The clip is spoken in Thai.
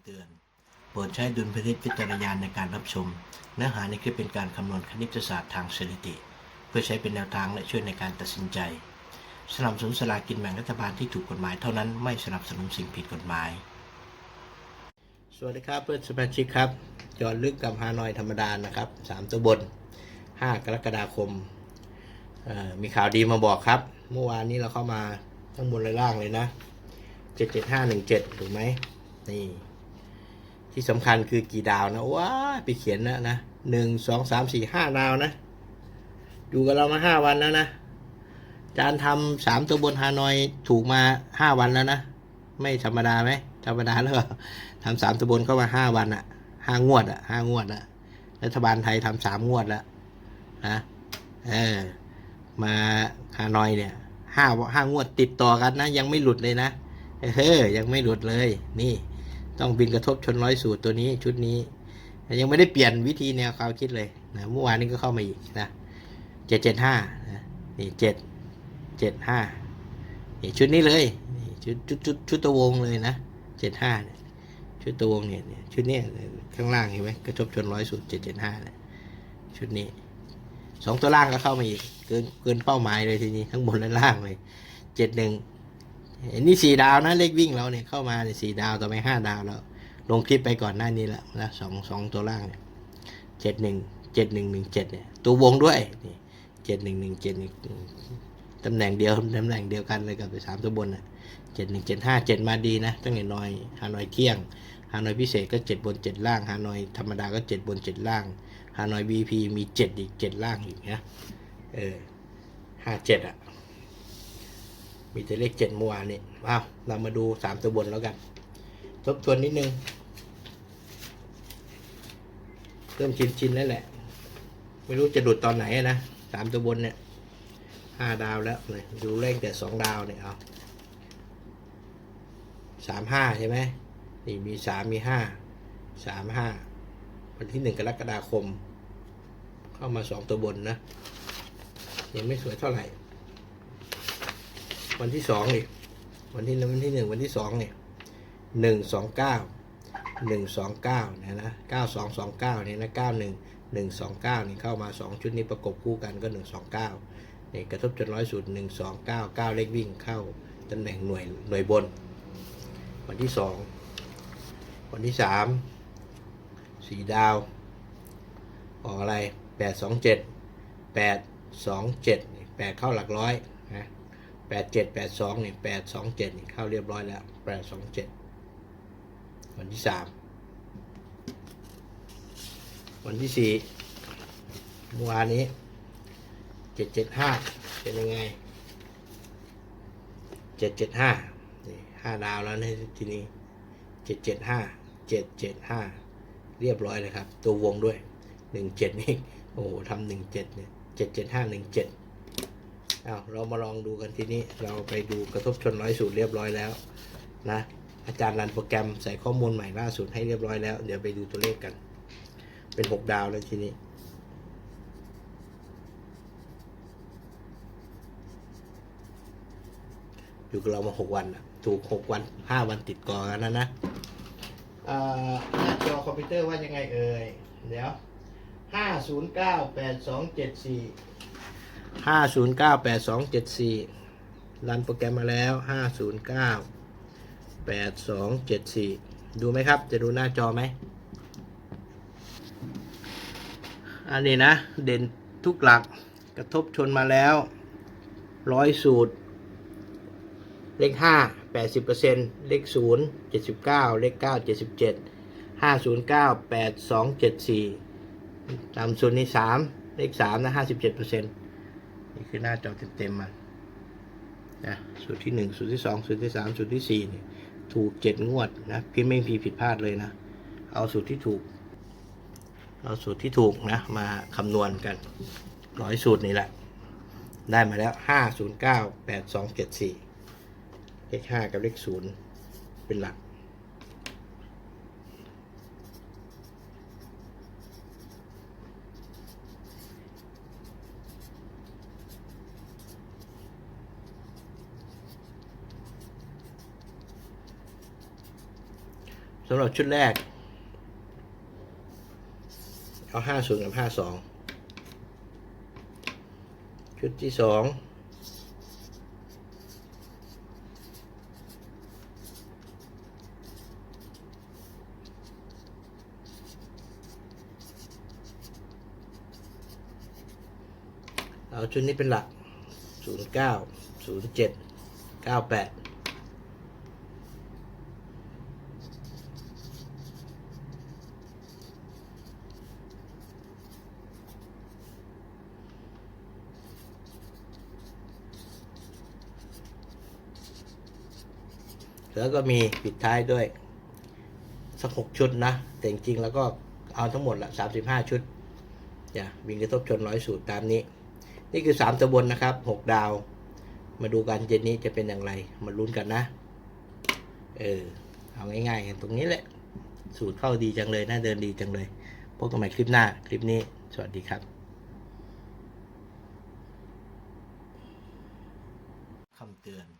ำเตือน โปรดใช้ดุลพินิจวิจารณาในการรับชม เนื้อหาในคลิปเป็นการคำนวณคณิตศาสตร์ทางสถิติ เพื่อใช้เป็นแนวทางและช่วยในการตัดสินใจ สนับสนุนสลากินแบ่งรัฐบาลที่ถูกกฎหมายเท่านั้นไม่สนับสนุนสิ่งผิดกฎหมาย สวัสดีครับเพื่อนสมาชิกครับจอดลึกกับฮานอยธรรมดานะครับสามตัวบน 5 กรกฎาคม มีข่าวดีมาบอกครับ เมื่อวานนี้เราเข้ามาทั้งบนและล่างเลยนะ 77517 ถูกไหมนี่ ที่สำคัญคือกี่ดาวนะว้าไปเขียนนะนะหนึ่งสองสามสี่ห้าดาวนะ อยู่กับเรามาห้าวันแล้วนะจานทำสามตัวบนฮานอยถูกมาห้าวันแล้วนะ ไม่ธรรมดาไหมธรรมดาแล้วเหรอทำสามตัวบนเข้ามาห้าวันอะห้างวดอะห้างวดอะรัฐบาลไทยทำสามงวดแล้วนะเออมาฮานอยเนี่ยห้าห้างวดติดต่อกันนะ ยังไม่หลุดเลยนะเฮ้ยยังไม่หลุดเลยนี่ ต้องบินกระทบชนร้อยสูตรตัวนี้ชุดนี้ ยังไม่ได้เปลี่ยนวิธีแนวความคิดเลยนะเมื่อวานนี้ก็เข้ามาอีกนะเจ็ดเจ็ดห้านี่เจ็ดเจ็ดห้านี่ชุดนี้เลยนี่ชุดชุดชุดชุดตัววงเลยนะเจ็ดห้าชุดตัววงเนี่ยชุดนี้ข้างล่างเห็นไหมกระทบชนร้อยสูตรเจ็ดเจ็ดห้าเนี่ยชุดนี้สองตัวล่างก็เข้ามาอีกเกินเกินเป้าหมายเลยทีนี้ทั้งบนและล่างเลยเจ็ดหนึ่ง นี่สี่ดาวนะเลขวิ่งเราเนี่ยเข้ามาเนี่ยสี่ดาวต่อไปห้าดาวแล้ว ลงคลิปไปก่อนหน้านี้แล้วนะสองสองตัวล่างเนี่ยเจ็ดหนึ่งเจ็ดหนึ่งหนึ่งเจ็ดเนี่ย ตัววงด้วยนี่เจ็ดหนึ่งหนึ่งเจ็ดตำแหน่งเดียวตำแหน่งเดียวกันเลยกับสามตัวบนอะเจ็ดหนึ่งเจ็ดห้าเจ็ดมาดีนะตั้งแต่น้อยฮานอยเที่ยงฮานอยพิเศษก็เจ็ดบนเจ็ดล่างฮานอยธรรมดาก็เจ็ดบนเจ็ดล่างฮานอยบีพีมีเจ็ดอีกเจ็ดล่างอีกนะเออห้าเจ็ดอะ มีแต่เลขเจ็ดเมื่อวานนี่ว้าวเรามาดูสามตัวบนแล้วกัน ทบทวนนิดนึง เริ่มชินชินๆแล้วแหละ ไม่รู้จะดุดตอนไหนนะสามตัวบนเนี่ยห้าดาวแล้วเลยดูเลขแต่สองดาวเนี่ยเอาสามห้าใช่ไหมนี่มีสามมีห้าสามห้าวันที่หนึ่งกรกฎาคม เข้ามาสองตัวบนนะ ยังไม่สวยเท่าไหร่ วันที่สองนี่วันที่หนึ่งวันที่หนึ่งวันที่สองเนี่ยหนึ่งสองเก้าหนึ่งสองเก้าเนี่ยนะเก้าสองสองเก้าเนี่ยนะเก้าหนึ่งหนึ่งสองเก้านี่เข้ามาสองชุดนี้ประกบคู่กันก็หนึ่งสองเก้าเนี่ยกระทบจนร้อยสุดหนึ่งสองเก้าเก้าเลขวิ่งเข้าตำแหน่งหน่วยหน่วยบน วันที่สองวันที่สามสี่ดาวออกอะไรแปดสองเจ็ดแปดสองเจ็ดแปดเข้าหลักร้อยนะ แปดเจ็ดแปดสองนี่แปดสองเจ็ดนี่เข้าเรียบร้อยแล้วแปดสองเจ็ดวันที่สามวันที่สี่เมื่อวานนี้เจ็ดเจ็ดห้าเป็นยังไงเจ็ดเจ็ดห้าห้าดาวแล้วในทีนี้เจ็ดเจ็ดห้าเจ็ดเจ็ดห้าเรียบร้อยเลยครับ ตัววงด้วยหนึ่งเจ็ดนี่โอ้โหทำหนึ่งเจ็ดเนี่ยเจ็ดเจ็ดห้าหนึ่งเจ็ด เอาเรามาลองดูกันทีนี้เราไปดูกระทบชนร้อยสูตรเรียบร้อยแล้วนะอาจารย์รันโปรแกรมใส่ข้อมูลใหม่ล่าสุดให้เรียบร้อยแล้ว เดี๋ยวไปดูตัวเลขกัน เป็นหกดาวแล้วทีนี้อยู่กับเรามาหกวันถูกหกวันห้าวันติดก่อนนะนะหน้าจอคอมพิวเตอร์ว่ายังไงเอ่ย เดี๋ยวห้าศูนย์เก้าแปดสองเจ็ดสี่ ห้าศูนย์เก้าแปดสองเจ็ดสี่รันโปรแกรมมาแล้วห้าศูนย์เก้าแปดสองเจ็ดสี่ดูไหมครับ จะดูหน้าจอไหม อันนี้นะ เด่นทุกหลักกระทบชนมาแล้วร้อยสูตร เลขห้าแปดสิบเปอร์เซ็นต์เลขศูนย์เจ็ดสิบเก้าเลขเก้าเจ็ดสิบเจ็ดห้าศูนย์เก้าแปดสองเจ็ดสี่ต่ำสุดนี่สามเลขสามนะห้าสิบเจ็ดเปอร์เซ็นต์ นี่คือหน้าจอเต็มๆมันนะสูตรที่หนึ่งสูตรที่สองสูตรที่สามสูตรที่สี่นี่ถูกเจ็ดงวดนะพี่ไม่มีผิดพลาดเลยนะ เอาสูตรที่ถูก เอาสูตรที่ถูกนะ มาคำนวณกันร้อยสูตรนี่แหละ ได้มาแล้วห้าศูนย์เก้าแปดสองเจ็ดสี่เลขห้ากับเลขศูนย์เป็นหลัก สำหรับชุดแรก เอาห้าศูนย์กับห้าสองชุดที่สองเอาชุดนี้เป็นหลัก 09 07 98 แล้วก็มีปิดท้ายด้วย สักหกชุดนะ แต่จริงๆแล้วก็เอาทั้งหมดละสามสิบห้าชุดอย่าวิ่งกระทบชนร้อยสูตรตามนี้ นี่คือสามตะบนนะครับหกดาว มาดูกันเย็นนี้จะเป็นอย่างไร มาลุ้นกันนะ เออ เอาง่ายๆกันตรงนี้แหละ สูตรเข้าดีจังเลยน่าเดินดีจังเลย พบกันใหม่คลิปหน้า คลิปนี้ สวัสดีครับคำเตือน